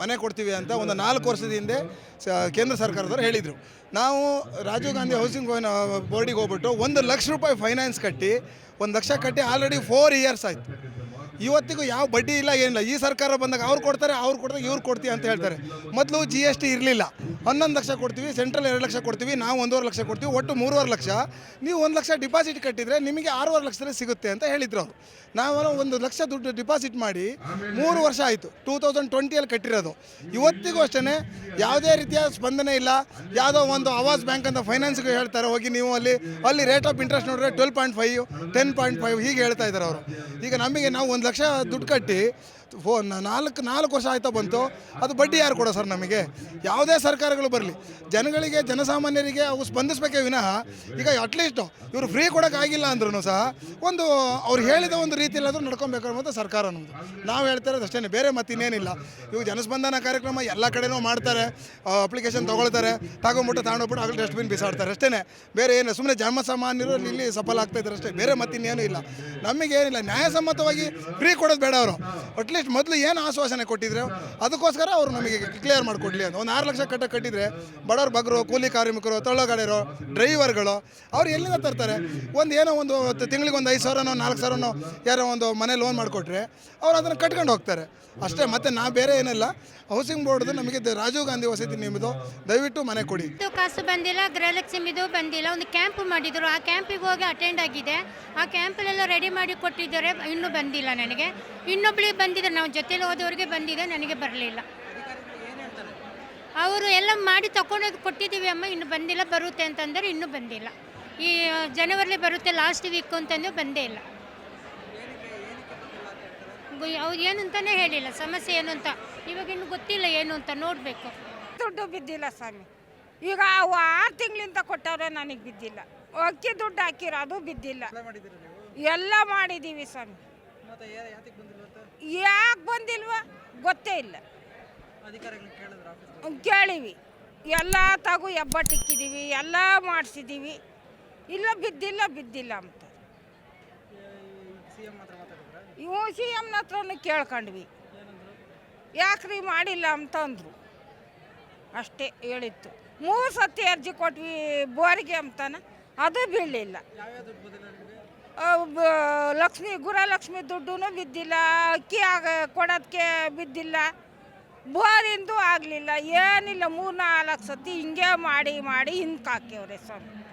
ಮನೆ ಕೊಡ್ತೀವಿ ಅಂತ ಒಂದು ನಾಲ್ಕು ವರ್ಷದ ಹಿಂದೆ ಕೇಂದ್ರ ಸರ್ಕಾರದವರು ಹೇಳಿದರು. ನಾವು ರಾಜೀವ್ ಗಾಂಧಿ ಹೌಸಿಂಗ್ ಬೋರ್ಡಿಗೆ ಹೋಗ್ಬಿಟ್ಟು ಒಂದು ಲಕ್ಷ ರೂಪಾಯಿ ಫೈನಾನ್ಸ್ ಕಟ್ಟಿ, ಒಂದು ಲಕ್ಷ ಕಟ್ಟಿ ಆಲ್ರೆಡಿ ಫೋರ್ ಇಯರ್ಸ್ ಆಯಿತು. ಇವತ್ತಿಗೂ ಯಾವ ಬಡ್ಡಿ ಇಲ್ಲ, ಏನಿಲ್ಲ. ಈ ಸರ್ಕಾರ ಬಂದಾಗ ಅವ್ರು ಕೊಡ್ತಾರೆ ಅವ್ರು ಕೊಡ್ತಾರೆ ಇವ್ರು ಕೊಡ್ತೀವಿ ಅಂತ ಹೇಳ್ತಾರೆ. ಮೊದಲು ಜಿ ಎಸ್ ಟಿ ಇರಲಿಲ್ಲ. ಹನ್ನೊಂದು ಲಕ್ಷ ಕೊಡ್ತೀವಿ ಸೆಂಟ್ರಲ್ ಎರಡು ಲಕ್ಷ ಕೊಡ್ತೀವಿ, ನಾವು ಒಂದೂವರೆ ಲಕ್ಷ ಕೊಡ್ತೀವಿ, ಒಟ್ಟು ಮೂರುವರೆ ಲಕ್ಷ. ನೀವು ಒಂದು ಲಕ್ಷ ಡಿಪಾಸಿಟ್ ಕಟ್ಟಿದರೆ ನಿಮಗೆ ಆರೂವರೆ ಲಕ್ಷದಲ್ಲಿ ಸಿಗುತ್ತೆ ಅಂತ ಹೇಳಿದರು ಅವರು. ನಾವು ಒಂದು ಲಕ್ಷ ದುಡ್ಡು ಡಿಪಾಸಿಟ್ ಮಾಡಿ ಮೂರು ವರ್ಷ ಆಯಿತು ಟೂ ತೌಸಂಡ್ ಟ್ವೆಂಟಿಯಲ್ಲಿ ಕಟ್ಟಿರೋದು. ಇವತ್ತಿಗೂ ಅಷ್ಟೇ ಯಾವುದೇ ರೀತಿಯ ಸ್ಪಂದನೆ ಇಲ್ಲ. ಯಾವುದೋ ಒಂದು ಆವಾಸ್ ಬ್ಯಾಂಕ್ ಅಂತ ಫೈನಾನ್ಸ್ಗೆ ಹೇಳ್ತಾರೆ, ಹೋಗಿ ನೀವು ಅಲ್ಲಿ ಅಲ್ಲಿ ರೇಟ್ ಆಫ್ ಇಂಟ್ರೆಸ್ಟ್ ನೋಡಿದ್ರೆ twelve point five ten point five ಹೀಗೆ ಹೇಳ್ತಾ ಇದ್ದಾರೆ ಅವರು. ಈಗ ನಮಗೆ ನಾವು ಒಂದು ಲಕ್ಷ ದುಡ್ಡು ಕಟ್ಟಿ ಫೋನ್ ನಾಲ್ಕು ನಾಲ್ಕು ವರ್ಷ ಆಯ್ತಾ ಬಂತು. ಅದು ಬಡ್ಡಿ ಯಾರು ಕೊಡೋ ಸರ್ ನಮಗೆ? ಯಾವುದೇ ಸರ್ಕಾರಗಳು ಬರಲಿ. ಜನಗಳಿಗೆ, ಜನಸಾಮಾನ್ಯರಿಗೆ ಅವು ಸ್ಪಂದಿಸಬೇಕೇ ವಿನಃ ಈಗ ಅಟ್ಲೀಸ್ಟ್ ಇವರು ಫ್ರೀ ಕೊಡೋಕ್ಕಾಗಿಲ್ಲ ಅಂದ್ರೂ ಸಹ ಒಂದು, ಅವ್ರು ಹೇಳಿದ ಒಂದು ರೀತಿಯಲ್ಲಾದರೂ ನಡ್ಕೊಬೇಕು ಅನ್ನೋದು ಸರ್ಕಾರ ನಮ್ಮದು ನಾವು ಹೇಳ್ತಾ ಇರೋದು ಅಷ್ಟೇ ಬೇರೆ ಮತ್ತಿನ್ನೇನಿಲ್ಲ ಇವಾಗ ಜನಸ್ಪಂದನ ಕಾರ್ಯಕ್ರಮ ಎಲ್ಲ ಕಡೆನೂ ಮಾಡ್ತಾರೆ ಅಪ್ಲಿಕೇಶನ್ ತೊಗೊಳ್ತಾರೆ ತಗೊಂಬಿಟ್ಟು ತಗೊಂಡೋಗ್ಬಿಟ್ಟು ಆಗಲಿ ಡಸ್ಟ್ಬಿನ್ ಬಿಸಾಡ್ತಾರೆ ಅಷ್ಟೇ ಬೇರೆ ಏನು ಸುಮ್ಮನೆ ಜನಸಾಮಾನ್ಯರು ಇಲ್ಲಿ ಸಫಲ ಆಗ್ತಾ ಇದ್ದಾರೆ ಅಷ್ಟೇ. ಬೇರೆ ಮತ್ತೆ ಇನ್ನೇನು ಇಲ್ಲ. ನಮಗೇನಿಲ್ಲ ನ್ಯಾಯಸಮ್ಮತವಾಗಿ ಫ್ರೀ ಕೊಡೋದು ಬೇಡ ಅವರು. ಅಟ್ಲೀಸ್ಟ್ ಮೊದಲು ಏನು ಆಶ್ವಾಸನೆ ಕೊಟ್ಟಿದ್ರು? ಅದಕ್ಕೋಸ್ಕರ ಅವರು ನಮಗೆ ಕ್ಲಿಯರ್ ಮಾಡಿಕೊಡ್ಲಿ ಅಂತ. ಒಂದು ಆರು ಲಕ್ಷ ಕಟ್ಟ ಕಟ್ಟಿದರೆ ಬಡವ್ರ ಬಗ್ರು, ಕೂಲಿ ಕಾರ್ಮಿಕರು ತಳ್ಳಗಾಡಿರೋ ಡ್ರೈವರ್ಗಳು, ಅವ್ರು ಎಲ್ಲಿಂದ ತರ್ತಾರೆ? ಒಂದು ಏನೋ ಒಂದು ತಿಂಗಳಿಗೆ ಒಂದು ಐದು ಸಾವಿರನೋ, ನಾಲ್ಕು ಸಾವಿರನೋ ಯಾರೋ ಒಂದು ಮನೆ ಲೋನ್ ಮಾಡಿಕೊಟ್ರೆ ಅವ್ರು ಅದನ್ನು ಕಟ್ಕೊಂಡು ಹೋಗ್ತಾರೆ. ಅಷ್ಟೇ, ಮತ್ತೆ ನಾ ಬೇರೆ ಏನಿಲ್ಲ. ಹೌಸಿಂಗ್ ಬೋರ್ಡ್ದು ನಮಗೆ ರಾಜೀವ್ ಗಾಂಧಿ ವಸತಿ ನಿಮ್ಮದು ದಯವಿಟ್ಟು ಮನೆ ಕೊಡಿ. ಕಾಸು ಬಂದಿಲ್ಲ, ಗೃಹಲಕ್ಷ್ಮಿದು ಬಂದಿಲ್ಲ. ಒಂದು ಕ್ಯಾಂಪ್ ಮಾಡಿದ್ರು. ಆ ಕ್ಯಾಂಪಿಗೆ ಹೋಗಿ ಅಟೆಂಡ್ ಆಗಿದೆ. ಆ ಕ್ಯಾಂಪಲ್ಲೆಲ್ಲ ರೆಡಿ ಮಾಡಿ ಕೊಟ್ಟಿದ್ದಾರೆ. ಇನ್ನೂ ಬಂದಿಲ್ಲ ನನಗೆ. ಇನ್ನೊಬ್ಳಿಗೆ ಬಂದಿದೆ ನಾವು ಜೊತೆಲಿ ಹೋದವ್ರಿಗೆ ಬಂದಿದೆ ನನಗೆ ಬರಲಿಲ್ಲ. ಅವರು ಎಲ್ಲ ಮಾಡಿ ತಗೊಂಡೋಗಿ ಕೊಟ್ಟಿದ್ದೀವಿ ಅಮ್ಮ ಇನ್ನು ಬಂದಿಲ್ಲ ಬರುತ್ತೆ ಅಂತಂದರೆ ಇನ್ನೂ ಬಂದಿಲ್ಲ. ಈ ಜನವರಿಲಿ ಬರುತ್ತೆ ಲಾಸ್ಟ್ ವೀಕ್ ಅಂತಂದು ಬಂದೇ ಇಲ್ಲ. ಅವ್ರು ಏನು ಅಂತಲೇ ಹೇಳಿಲ್ಲ ಸಮಸ್ಯೆ ಏನು ಅಂತ. ಇವಾಗ ಇನ್ನು ಗೊತ್ತಿಲ್ಲ ಏನು ಅಂತ ನೋಡಬೇಕು. ದುಡ್ಡು ಬಿದ್ದಿಲ್ಲ ಸ್ವಾಮಿ. ಈಗ ಅವು ಆರು ತಿಂಗಳಿಂದ ಕೊಟ್ಟವ್ರೆ ನನಗೆ ಬಿದ್ದಿಲ್ಲ. ಅಕ್ಕಿ ದುಡ್ಡು ಹಾಕಿರೋ ಅದು ಬಿದ್ದಿಲ್ಲ ಎಲ್ಲ ಮಾಡಿದ್ದೀವಿ ಸ್ವಾಮಿ. ಯಾಕೆ ಬಂದಿಲ್ವ? ಗೊತ್ತೇ ಇಲ್ಲ. ಕೇಳಿವಿ. ಎಲ್ಲ ತಗು ಹೆಬ್ಬಟ್ಟಿಕ್ಕಿದ್ದೀವಿ ಎಲ್ಲ ಮಾಡಿಸಿದ್ದೀವಿ ಇಲ್ಲ ಬಿದ್ದಿಲ್ಲ ಬಿದ್ದಿಲ್ಲ ಅಂತ. ಇವು ಸಿ ಎಮ್ನ ಹತ್ರನೂ ಕೇಳ್ಕೊಂಡ್ವಿ. ಯಾಕ್ರಿ ಮಾಡಿಲ್ಲ ಅಂತ ಅಂದರು. ಅಷ್ಟೇ ಹೇಳಿತ್ತು. ಮೂರು ಸತಿ ಅರ್ಜಿ ಕೊಟ್ವಿ ಬೋರಿಗೆ ಅಂತಾನೆ. ಅದು ಬೀಳಲಿಲ್ಲ. ಲಕ್ಷ್ಮಿ, ಗುರಲಕ್ಷ್ಮಿ ದುಡ್ಡು ಬಿದ್ದಿಲ್ಲ, ಅಕ್ಕಿ ಆಗ ಕೊಡೋದಕ್ಕೆ ಬಿದ್ದಿಲ್ಲ. ಬೋರಿಂದು ಆಗಲಿಲ್ಲ, ಏನಿಲ್ಲ ಮೂರು ನಾಲ್ಕು ಸತಿ ಹಿಂಗೆ ಮಾಡಿ ಮಾಡಿ ಹಿಂದಕ್ಕೆ ಹಾಕ್ಯವ್ರೆ ಸ್ವಾಮಿ.